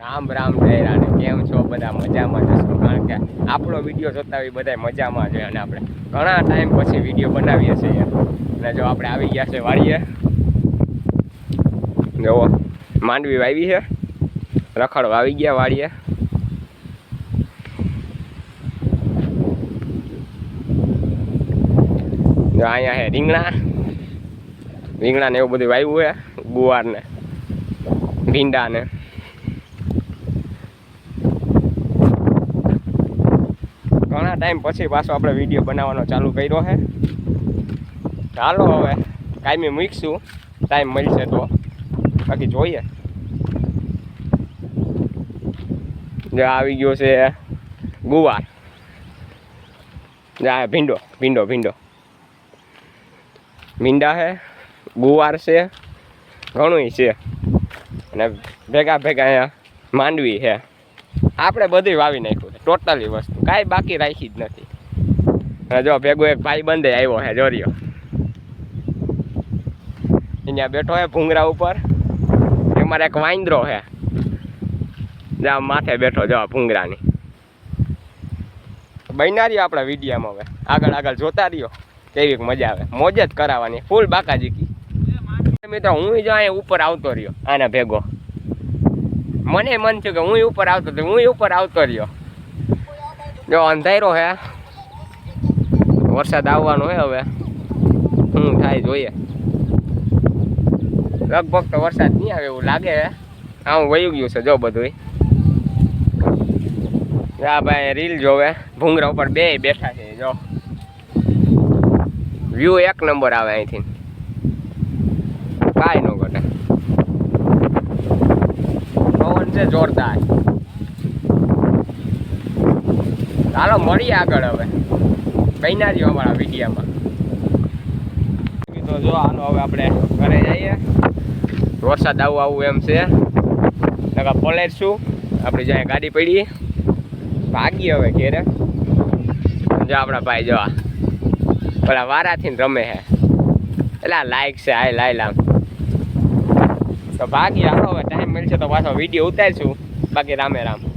રામ રામ ડેરા ને કેમ છો બધા? મજામાં જશો કારણ કે આપણો વીડિયો જોતા હોય બધા મજામાં છે અને આપણે ઘણા ટાઈમ પછી વીડિયો બનાવીએ છીએ અને જો આપણે આવી ગયા છે વાડીએ. જુઓ માંડવી વાવી છે. રખડ વાવી ગયા વાડીએ. જો અહીંયા છે રીંગણા. રીંગણા ને એવું બધું વાવ્યું છે. ગુવાર ને ભીંડા ને ઘણા ટાઈમ પછી પાછો આપણે વીડિયો બનાવવાનો ચાલુ કર્યો છે. ચાલો હવે, કાયમી મૂકશું. ટાઈમ મળશે તો. બાકી જોઈએ. જે આવી ગયો છે ગુવાર. જા ભીંડો ભીંડો ભીંડો. ભીંડા છે, ગુવાર છે ઘણું છે. અને ભેગા ભેગા અહીંયા માંડવી છે. આપણે બધી વાવી નાખ્યું ટોટલી વસ્તુ. કાંઈ બાકી રાખી જ નથી. અને જો ભેગો એક ભાઈ બંધે આવ્યો હે જોરિયો અહીંયા બેઠો હે ભૂંગરા ઉપર. અમારે એક વાંદરો છે. જા માથે બેઠો, જો ભૂંગરાની. બન્યા રહ્યો આપણા વિડીયામાં હવે. આગળ આગળ જોતા રહ્યો. કેવી મજા આવે. મોજ જ કરાવવાની. ફૂલ બાકાજીકી મિત્રો, હું જો અહીંયા ઉપર આવતો રહ્યો, આના ભેગો. મને મન થયું કે હું ઉપર આવતો હતો હું ઉપર આવતો રહ્યો. જો અંધારો હે. વરસાદ આવવાનો હે હવે. શું થાય જોઈએ. લગભગ તો વરસાદ નહીં આવે એવું લાગે હે. આવું વયું ગયું છે જો બધું આ ભાઈ રીલ જોવે. ભૂંગરા ઉપર બે બેઠા છે, જો. વ્યૂ એક નંબર આવે અહીંથી. કાંઈ ન ઘટે. છે જોરદાર. ચાલો મળીએ આગળ હવે. બન્યા રહ્યો અમારા વિડીયામાં. તો જો આનો હવે આપણે ઘરે જઈએ. વરસાદ આવું આવું એમ છે. નકા પલેટશું આપણે જ્યાં ગાડી પડી. ભાગીએ હવે ઘેરે. જો આપણા ભાઈ જવા પેલા વારાથી રમે હે. એટલે લાઈક છે હાય લાઈ લામ તો બાકી હાલો હવે ટાઈમ મળશે તો પાછો વીડિયો ઉતારીશું. બાકી રામે રામ.